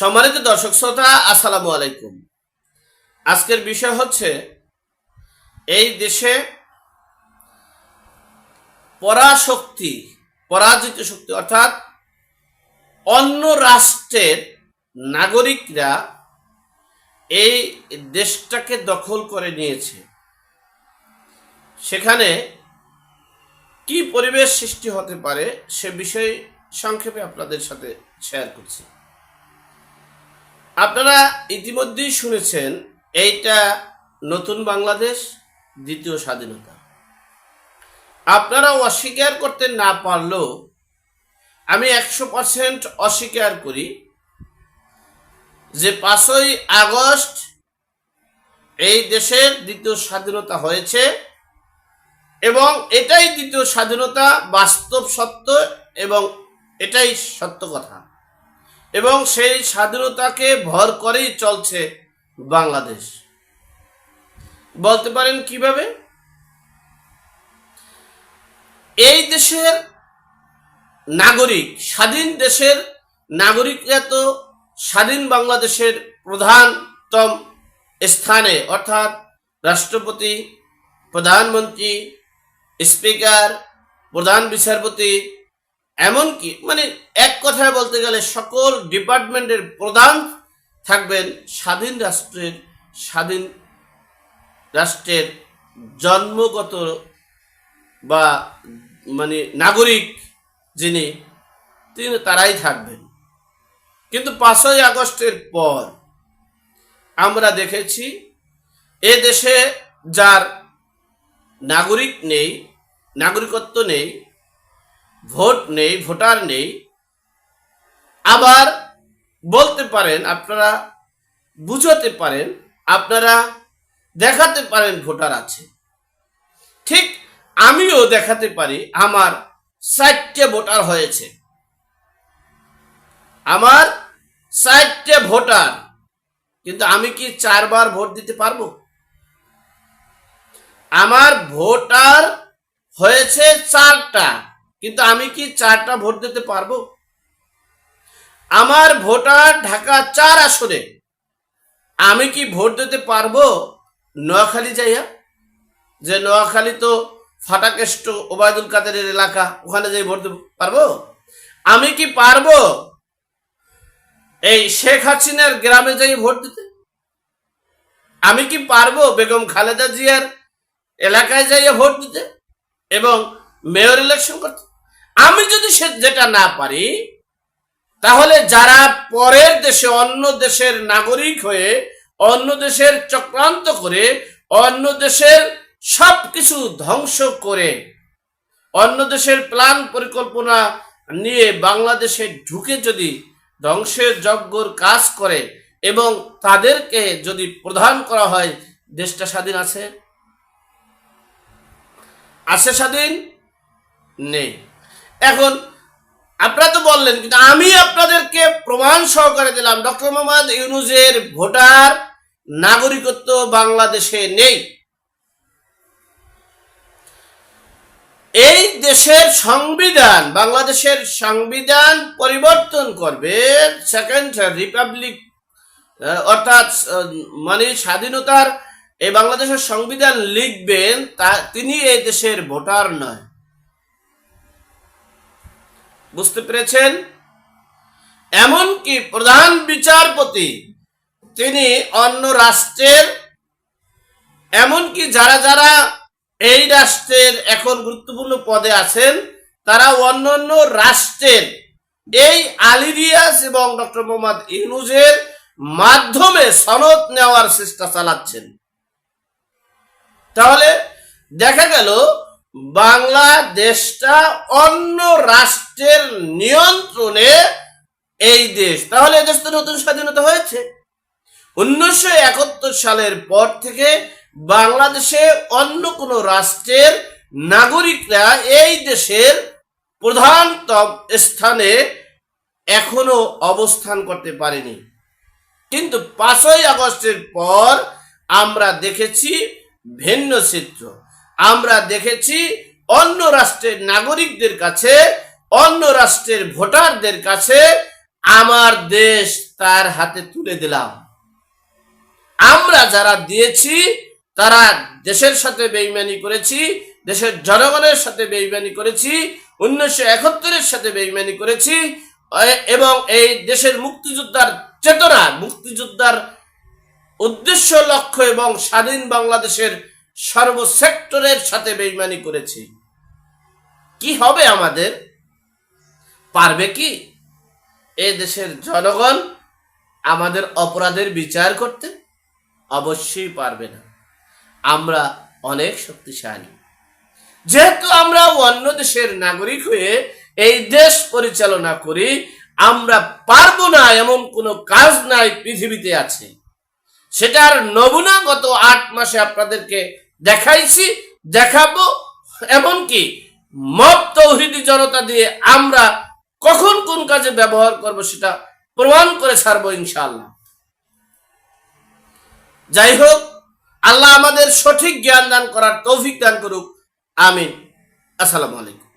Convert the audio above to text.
সম্মানিত দর্শক শ্রোতা, আসসালামু আলাইকুম। আজকের বিষয় হচ্ছে, এই দেশে পরাশক্তি, পরাজিত শক্তি, অর্থাৎ অন্য রাষ্ট্রের নাগরিকরা এই দেশটাকে দখল করে নিয়েছে। সেখানে কি পরিবেশ সৃষ্টি হতে পারে সে বিষয়ে সংক্ষেপে আপনাদের সাথে শেয়ার করছি। আপনারা ইতিমধ্যেই শুনেছেন, এইটা নতুন বাংলাদেশ, দ্বিতীয় স্বাধীনতা। আপনারা অস্বীকার করতে না পারলেও আমি একশো পার্সেন্ট অস্বীকার করি যে পাঁচই আগস্ট এই দেশের দ্বিতীয় স্বাধীনতা হয়েছে এবং এটাই দ্বিতীয় স্বাধীনতা বাস্তব সত্য এবং এটাই সত্য কথা। এবং সেই স্বাধীনতাকে ভর করেই চলছে বাংলাদেশ। বলতে পারেন কীভাবে? এই দেশের নাগরিক, স্বাধীন দেশের নাগরিকরা তো স্বাধীন বাংলাদেশের প্রধানতম স্থানে, অর্থাৎ রাষ্ট্রপতি, প্রধানমন্ত্রী, স্পিকার, প্রধান বিচারপতি এমনকি মানে এক কথায় বলতে গেলে সকল ডিপার্টমেন্টের প্রধান থাকবেন স্বাধীন রাষ্ট্রের স্বাধীন রাষ্ট্রের জন্মগত বা মানে নাগরিক যিনি, তিনি তারাই থাকবেন। কিন্তু পাঁচই আগস্টের পর আমরা দেখেছি এ দেশে যার নাগরিক নেই, নাগরিকত্ব নেই ভোট নেই, ভোটার নেই। আবার বলতে পারেন, আপনারা বুঝাতে পারেন, আপনারা দেখাতে পারেন ভোটার আছে। ঠিক আমিও দেখাতে পারি, আমার চারটে ভোটার হয়েছে। আমার চারটে ভোটার, কিন্তু আমি কি চারবার ভোট দিতে পারব? আমার ভোটার হয়েছে চারটা। কিন্তু আমি কি চারটা ভোট দিতে পারব? আমার ভোটার ঢাকা চার আসনে। আমি কি ভোট দিতে পারব নোয়াখালী যাইয়া? যে নোয়াখালী তো ফাটাকেষ্ট ওবায়দুল কাদেরের এলাকা, ওখানে যাই ভোট দিতে পারব? আমি কি পারব এই শেখ হাসিনার গ্রামে যাই ভোট দিতে? আমি কি পারব বেগম খালেদা জিয়ার এলাকায় যাইয়া ভোট দিতে এবং মেয়র ইলেকশন করতে? আমি যদি সে যেটা না পারি, তাহলে যারা পরের দেশে অন্য দেশের নাগরিক হয়ে, অন্য দেশের চক্রান্ত করে, অন্য দেশের সব কিছু ধ্বংস করে, অন্য দেশের প্ল্যান পরিকল্পনা নিয়ে বাংলাদেশে ঢুকে যদি ধ্বংসের যজ্ঞর কাজ করে এবং তাদেরকে যদি প্রধান করা হয়, দেশটা স্বাধীন আছে? আছে স্বাধীন? নেই। এখন আপনারা তো বললেন, কিন্তু আমি আপনাদেরকে প্রমাণ সহকারে দিলাম, ডক্টর মোহাম্মদ ইউনুজের ভোটার নাগরিকত্ব বাংলাদেশে নেই। এই দেশের সংবিধান, বাংলাদেশের সংবিধান পরিবর্তন করবে, সেকেন্ড রিপাবলিক অর্থাৎ মানে স্বাধীনতার এই বাংলাদেশের সংবিধান লিখবেন, তা তিনি এই দেশের ভোটার নয়। বুঝতে পেরেছেন? এমনকি প্রধান বিচারপতি, তিনি অন্য রাষ্ট্রের, এমনকি যারা যারা এই রাষ্ট্রের এখন গুরুত্বপূর্ণ পদে আছেন তারা অন্য অন্য রাষ্ট্রের এই আলিরিয়াস এবং ডক্টর মোহাম্মদ ইউনুজের মাধ্যমে সনদ নেওয়ার চেষ্টা চালাচ্ছেন। তাহলে দেখা গেল বাংলাদেশটা অন্য রাষ্ট্রের নিয়ন্ত্রণে এই দেশ। তাহলে এদেশ তো নতুন স্বাধীনতা হয়েছে। উনিশশো একাত্তর সালের পর থেকে বাংলাদেশে অন্য কোনো রাষ্ট্রের নাগরিকরা এই দেশের প্রধানতম স্থানে এখনও অবস্থান করতে পারেনি। কিন্তু পাঁচই আগস্টের পর আমরা দেখেছি ভিন্ন চিত্র। আমরা দেখেছি অন্য রাষ্ট্রের নাগরিকদের কাছে, অন্য রাষ্ট্রের ভোটারদের কাছে আমার দেশ তার হাতে তুলে দিলাম। আমরা যারা দিয়েছি, তারা দেশের সাথে বেইমানি করেছি, দেশের জনগণের সাথে বেইমানি করেছি, উনিশশো একাত্তরের সাথে বেইমানি করেছি এবং এই দেশের মুক্তিযোদ্ধার চেতনা মুক্তিযোদ্ধার উদ্দেশ্য, লক্ষ্য এবং স্বাধীন বাংলাদেশের সর্বসেক্টরের সাথে বেইমানি করেছি। কি হবে আমাদের? পারবে কি? এ দেশের জনগণ আমাদের অপরাধের বিচার করতে অবশ্যই পারবে না। আমরা অনেক শক্তিশালী। যেহেতু আমরা অন্য দেশের নাগরিক হয়ে এই দেশ পরিচালনা করি, আমরা পারব না এমন কোনো কাজ নাই পৃথিবীতে আছে। সেটার নমুনা গত আট মাসে আপনাদেরকে দেখাইছি, দেখাবো। এমনকি মত তৌহিদি জনতা দিয়ে আমরা কখন কোন কাজে ব্যবহার করব সেটা প্রমাণ করে ছাড়বো ইনশাআল্লাহ। যাই হোক, আল্লাহ আমাদের সঠিক জ্ঞান দান করার তৌফিক দান করুক। আমিন। আসসালামু আলাইকুম।